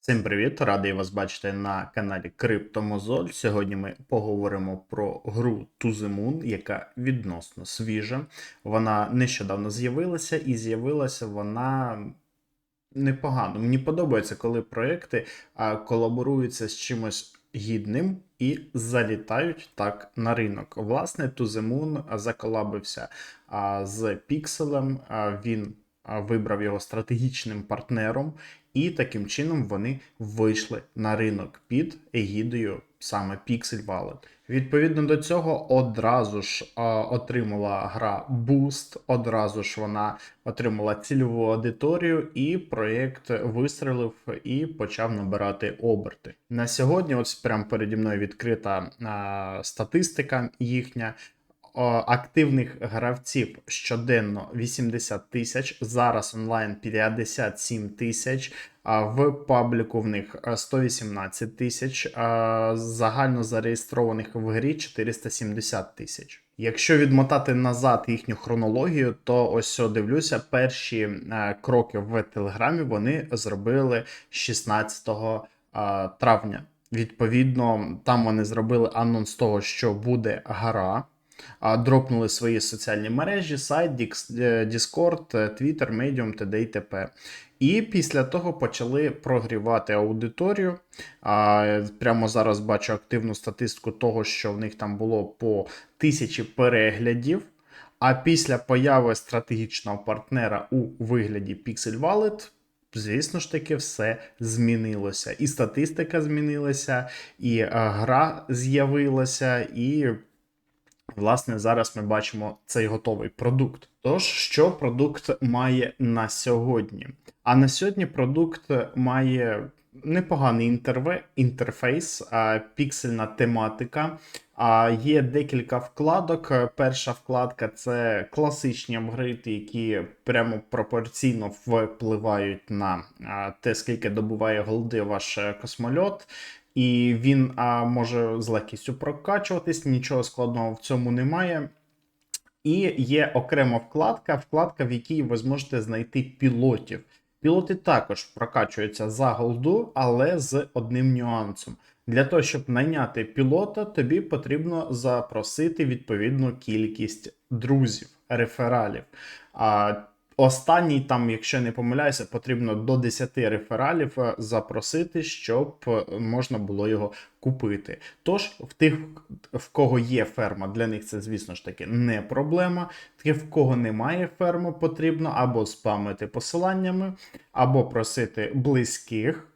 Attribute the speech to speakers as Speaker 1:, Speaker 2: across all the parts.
Speaker 1: Всім привіт! Радий вас бачити на каналі Криптомозоль. Сьогодні ми поговоримо про гру Moon, яка відносно свіжа. Вона нещодавно з'явилася, і з'явилася вона непогано. Мені подобається, коли проекти колаборуються з чимось гідним і залітають так на ринок. Власне, To The Moon заколабився з Пікселем. Він вибрав його стратегічним партнером, і таким чином вони вийшли на ринок під егідою саме Pixel Wallet. Відповідно до цього, одразу ж а, отримала гра Boost, одразу ж вона отримала цільову аудиторію, і проєкт вистрелив і почав набирати оберти. На сьогодні, ось прямо переді мною відкрита а, статистика їхня. Активних гравців щоденно 80 тисяч, зараз онлайн 57 тисяч, в пабліку в них е, 118 тисяч, загально зареєстрованих в грі 470 тисяч. Якщо відмотати назад їхню хронологію, то ось дивлюся, перші е, кроки в Телеграмі вони зробили 16 е, травня. Відповідно, там вони зробили анонс того, що буде гра. Дропнули свої соціальні мережі, сайт, е, Discord, е, Twitter, Medium, т.д. і т.п. І після того почали прогрівати аудиторію. А, Прямо зараз бачу активну статистику того, що в них там було по тисячі переглядів. А після появи стратегічного партнера у вигляді Pixel Wallet, звісно ж таки, все змінилося. І статистика змінилася, і е, гра з'явилася, і Власне, зараз ми бачимо цей готовий продукт. Тож, що продукт має на сьогодні? А на сьогодні продукт має непоганий інтерве, інтерфейс, піксельна тематика. А є декілька вкладок. Перша вкладка це класичні апгрейди, які прямо пропорційно впливають на те, скільки добуває голди ваш е, космольот. І він а, може з легкістю прокачуватись, нічого складного в цьому немає. І є окрема вкладка, вкладка, в якій ви зможете знайти пілотів. Пілоти також прокачуються за голду, але з одним нюансом. Для того, щоб найняти пілота, тобі потрібно запросити відповідну кількість друзів, рефералів. А Останній, там, якщо не помиляюся, потрібно до 10 рефералів е, запросити, щоб е, можна було його купити. Тож, в тих, в кого є ферма, для них це, звісно ж таки, не проблема. Тих, в кого немає ферми, потрібно або спамити посиланнями, або просити близьких,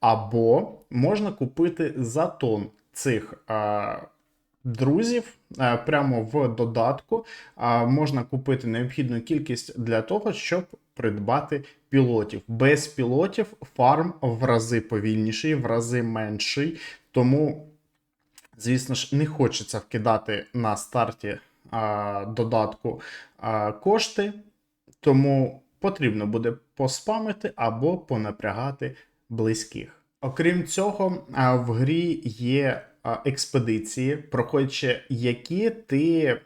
Speaker 1: або можна купити затон цих. А, Друзів е, прямо в додатку можна купити необхідну кількість для того, щоб придбати пілотів. Без пілотів фарм в рази повільніший, в рази менший. Тому, звісно ж, не хочеться вкидати на старті додатку кошти, тому потрібно буде поспамити або понапрягати близьких. Окрім цього, в грі є експедиції, проходячи які ти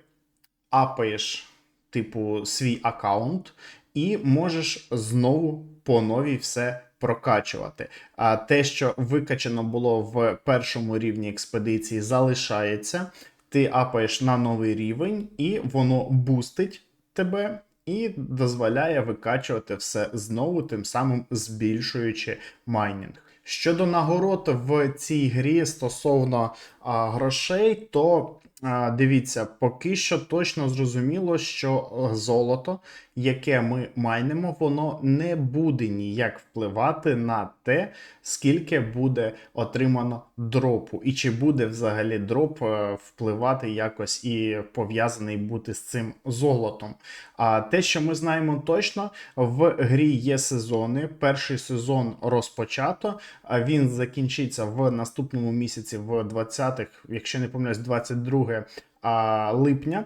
Speaker 1: апаєш, типу, свій аккаунт, і можеш знову по новій все прокачувати. А те, що викачано було в першому рівні експедиції, залишається. Ти апаєш на новий рівень, і воно бустить тебе. І дозволяє викачувати все знову, тим самим збільшуючи майнінг. Щодо нагород в цій грі стосовно а, грошей, то дивіться, поки що точно зрозуміло, що золото, яке ми майнимо, воно не буде ніяк впливати на те, скільки буде отримано дропу, і чи буде взагалі дроп е, впливати якось і пов'язаний бути з цим золотом. А те, що ми знаємо точно, в грі є сезони. Перший сезон розпочато, а він закінчиться в наступному місяці, в 20-х, якщо не помиляюсь, 22 а, липня.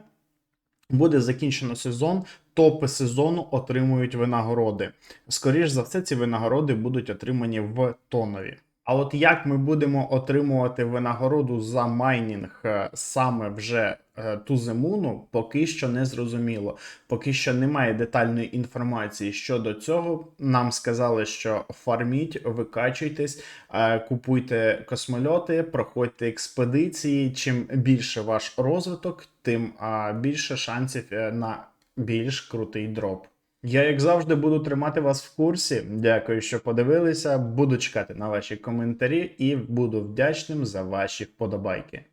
Speaker 1: Буде закінчено сезон, топи сезону отримують винагороди. Скоріше за все, ці винагороди будуть отримані в тонові. А от як ми будемо отримувати винагороду за майнінг е, саме вже е, Туземуну, поки що не зрозуміло. Поки що немає детальної інформації щодо цього. Нам сказали, що фарміть, викачуйтесь, е, купуйте космольоти, проходьте експедиції. Чим більше ваш розвиток, тим більше шансів на більш крутий дроп. Я, як завжди, буду тримати вас в курсі. Дякую, що подивилися. Буду чекати на ваші коментарі і буду вдячним за ваші вподобайки.